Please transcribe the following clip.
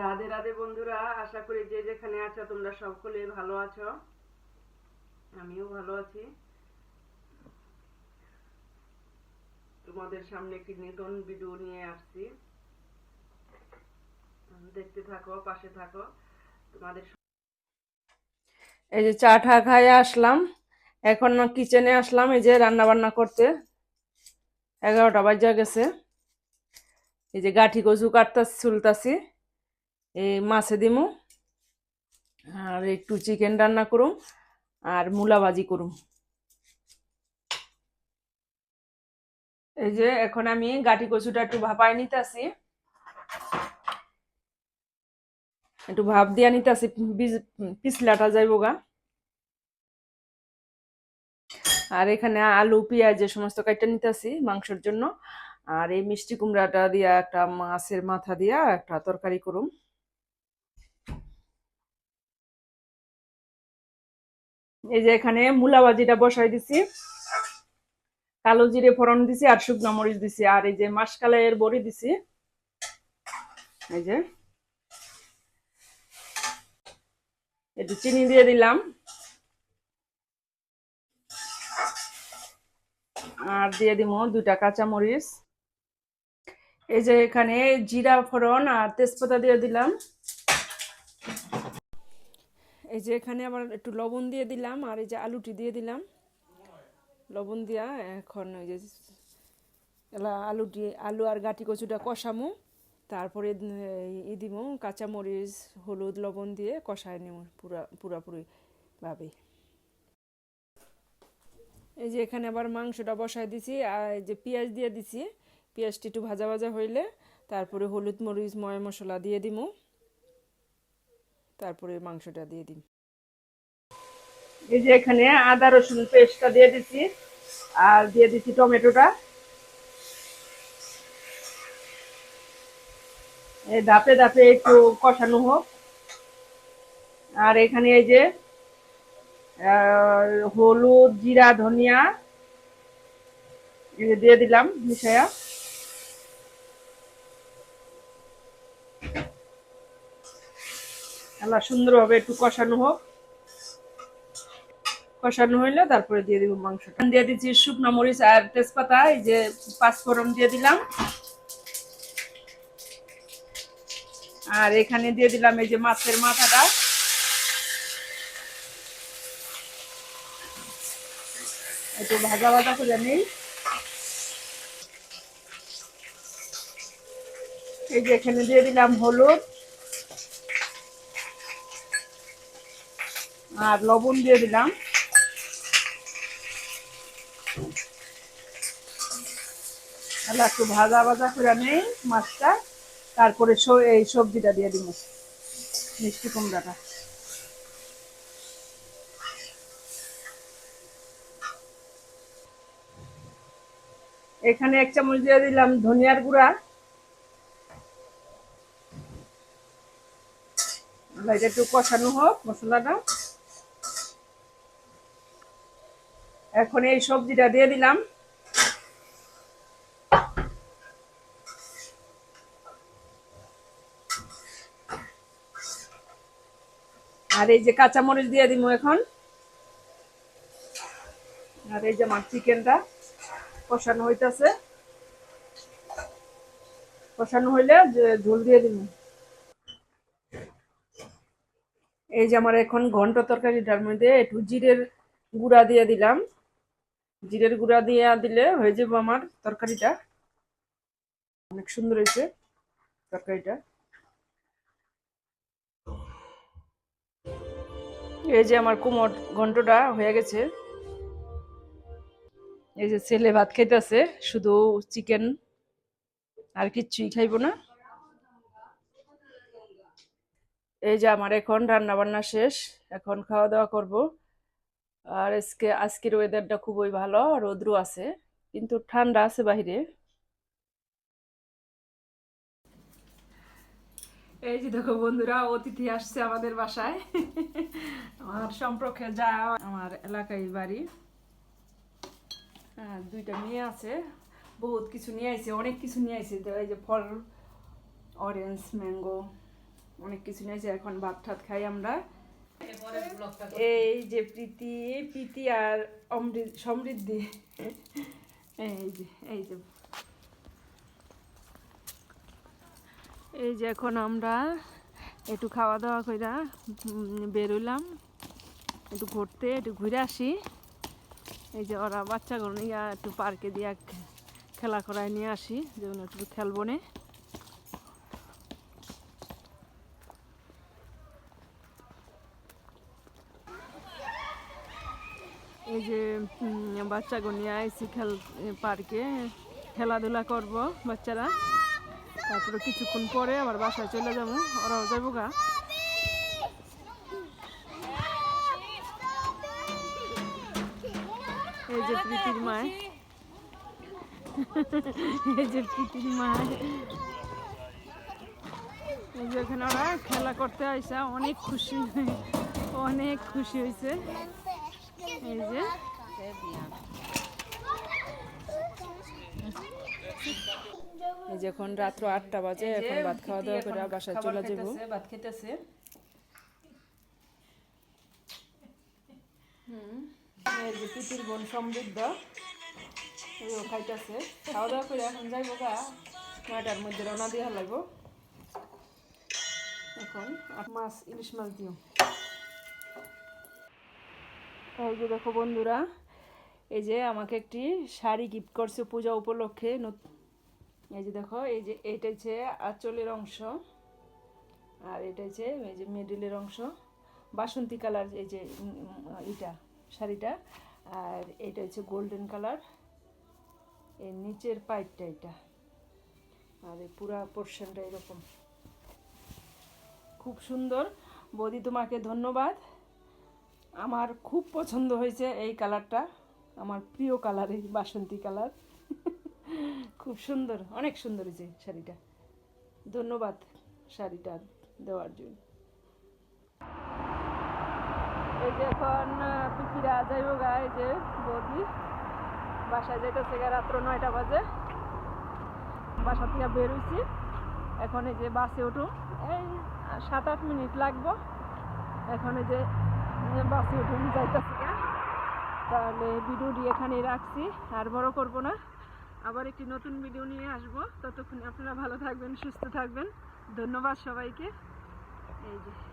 রাধে রাধে বন্ধুরা, আশা করি যে যেখানে আছো তোমরা সকলে ভালো আছো। আমিও ভালো আছি। তোমাদের সামনে একটি নতুন ভিডিও নিয়ে আসছি। দেখতে থাকো, পাশে থাকো। তোমাদের এই যে চা ঠা খাইয়ে আসলাম। এখন কিচেনে আসলাম, এই যে রান্না বান্না করতে। এগারোটা বাজা গেছে। এই যে গাঠি কচু কাটতাছি চুলতাছি মাছে দিমু। আর একটু চিকেন রান্না করুম, আর মূলা ভাজি করুম। এই যে, এখন আমি গাটি কচুটা একটু ভাপায় নিতেছি। একটু ভাপ দিয়া নিতেছি পিছলাটা যাইব গা। আর এখানে আলু, পেঁয়াজ যে সমস্ত কাইটা নিতেছি মাংসের জন্য। আর এই মিষ্টি কুমড়াটা দিয়া একটা মাছের মাথা দিয়া একটা তরকারি করুম। এই যে এখানে মূলা ভাজিটা বসাই দিছি। কালো জিরে ফোড়ন দিছি আর শুকনো মরিচ দিছি। আর এই যে মাসকালাইয়ের বড়ি দিছি। এই যে। একটু চিনি দিয়ে দিলাম। আর দিয়ে দিব দুটা কাঁচা মরিচ। এই যে এখানে জিরা ফোড়ন আর তেজপাতা দিয়ে দিলাম। এই যে এখানে আবার একটু লবণ দিয়ে দিলাম, আর এই যে আলুটি দিয়ে দিলাম। লবণ দিয়া এখন ওই যে আলুটি, আলু আর গাটি কচুটা কষামু। তারপরে ই দিব কাঁচামরিচ, হলুদ, লবণ দিয়ে কষায় নিব পুরা, পুরাপুরি ভাবে। এই যে এখানে আবার মাংসটা বসাই দিছি, আর যে পেঁয়াজ দিয়ে দিছি। পেঁয়াজটি একটু ভাজা ভাজা হইলে তারপরে হলুদ মরিচ, ময় মশলা দিয়ে দিমু। তারপরে মাংসটা দিয়ে দিন। এই যে এখানে আদা, রসুন পেস্টটা দিয়ে দিছি, আর দিয়ে দিছি টমেটোটা। এই ধাপে ধাপে একটু কষানো হোক। আর এখানে এই যে হলুদ, জিরা, ধনিয়া দিয়ে দিলাম মিশায়া। আল্লাহ সুন্দরভাবে একটু কষানো হোক। কষানো হইলে, তারপরে দিয়ে দিব মাংসটা। দিয়ে দিচ্ছি শুকনো মরিচ আর তেজপাতা, এই যে পাঁচফোড়ন দিয়ে দিলাম। আর এখানে দিয়ে দিলাম এই যে মাছের মাথাটা। একটু ভাজা ভাজা করে নিই। এই যে এখানে দিয়ে দিলাম হলুদ। আর লবণ দিয়ে দিলাম। তাহলে একটু ভাজা ভাজা করে নেই মাছটা। তারপরে এই সবজিটা দিয়ে দিব, মিষ্টি কুমড়াটা। এখানে এক চামচ দিয়ে দিলাম ধনিয়ার গুঁড়া। এটা একটু কষানো হোক মশলাটা। এখন এই সবজিটা দিয়ে দিলাম। আর এই যে কাঁচামরিচ দিয়ে দিব এখন। আর এই যে আমার চিকেনটা কষানো হইতেছে। কষানো হইলে ঝোল দিয়ে দিব। এই যে আমার এখন ঘন্ট তরকারিটার মধ্যে একটু জিরের গুঁড়া দিয়ে দিলাম। জিরের গুঁড়া দিয়ে দিলে হয়ে যাব আমার তরকারিটা। অনেক সুন্দর হয়েছে তরকারিটা। এই যে আমার কোমর ঘন্টটা হয়ে গেছে। এই যে ছেলে ভাত খাইতেছে, শুধু চিকেন আর কিচ্ছুই খাইব না। এই যে আমার এখন রান্না বান্না শেষ, এখন খাওয়া দাওয়া করব। আর আজকে, আজকের ওয়েদারটা খুবই ভালো রোদ্রু আছে, কিন্তু ঠান্ডা আছে বাহিরে। এই যে দেখো বন্ধুরা, অতিথি আসছে আমাদের বাসায়। আমার সম্পর্কে যা আমার এলাকায় বাড়ি। হ্যাঁ দুইটা মেয়ে আছে, বহুত কিছু নিয়ে আইছে, অনেক কিছু নিয়ে আইছে। এই যে ফল অরেঞ্জ ম্যাঙ্গো অনেক কিছু নিয়েছে এখন ভাত ঠাত খাই আমরা। এই যে প্রীতি প্রীতি আর অমৃত সমৃদ্ধি। এই যে এই যে। এই যে এখন আমরা একটু খাওয়া দাওয়া কইরা বেরোলাম। একটু ঘুরতে, একটু ঘুরে আসি। এই যে ওরা বাচ্চাগুলো নিয়ে একটু পার্কে দিয়ে খেলা করায় নিয়ে আসি যেমন একটু খেলব নে এই যে উম, বাচ্চাগুলো নিয়ে আইসি খেল পার্কে খেলাধুলা করব বাচ্চারা। তারপরে কিছুক্ষণ পরে আবার বাসায় চলে যাব ওরাও যাব গা। এই যে প্রীতির মায়। এই যে প্রীতির মায়। এই যে এখানে ওরা খেলা করতে আইসা অনেক খুশি অনেক খুশি হয়েছে এই যে এই যে এখন রাত্র আটটা বাজে এখন ভাত খাওয়া দাওয়া করে বাসায় চলে যাব। ভাত খেতেছে। এই যে পিতির বোন সমৃদ্ধ ও খাইতেছে। খাওয়া দাওয়া করে এখন যাইবো গা নয়টার মধ্যে রওনা দিয়ে লাগবো এখন মাছ ইলিশ মাছ দিও। এই যে দেখো বন্ধুরা, এই যে আমাকে একটি শাড়ি গিফট করছে পূজা উপলক্ষে। এই যে দেখো, এই যে এটা হচ্ছে আঁচলের অংশ আর এটা হচ্ছে এই যে মিডিলের অংশ। বাসন্তী কালার এই যে এটা শাড়িটা। আর এটা হচ্ছে গোল্ডেন কালার। এর নিচের পাইপটা এটা। আর এই পুরা পোর্শনটা এরকম। খুব সুন্দর। বৌদি তোমাকে ধন্যবাদ। আমার খুব পছন্দ হয়েছে এই কালারটা, আমার প্রিয় কালার এই বাসন্তী কালার। খুব সুন্দর, অনেক সুন্দর হয়েছে শাড়িটা। ধন্যবাদ শাড়িটা দেওয়ার জন্য। এই যে এখন পিকিরা যাইব গা, এই যে বৌদি। বাসায় যাইতেছে গা রাত্র নয়টা বাজে। বাসা থেকে বেরোইছি এখন এই যে বাসে উঠুন এই সাত আট মিনিট লাগবো। এখন এই যে বাসে উঠে যাইতেছি না, তাহলে ভিডিওটি এখানেই রাখছি, আর বড় করব না। আবার একটি নতুন ভিডিও নিয়ে আসব। ততক্ষণ আপনারা ভালো থাকবেন, সুস্থ থাকবেন। ধন্যবাদ সবাইকে। এই যে।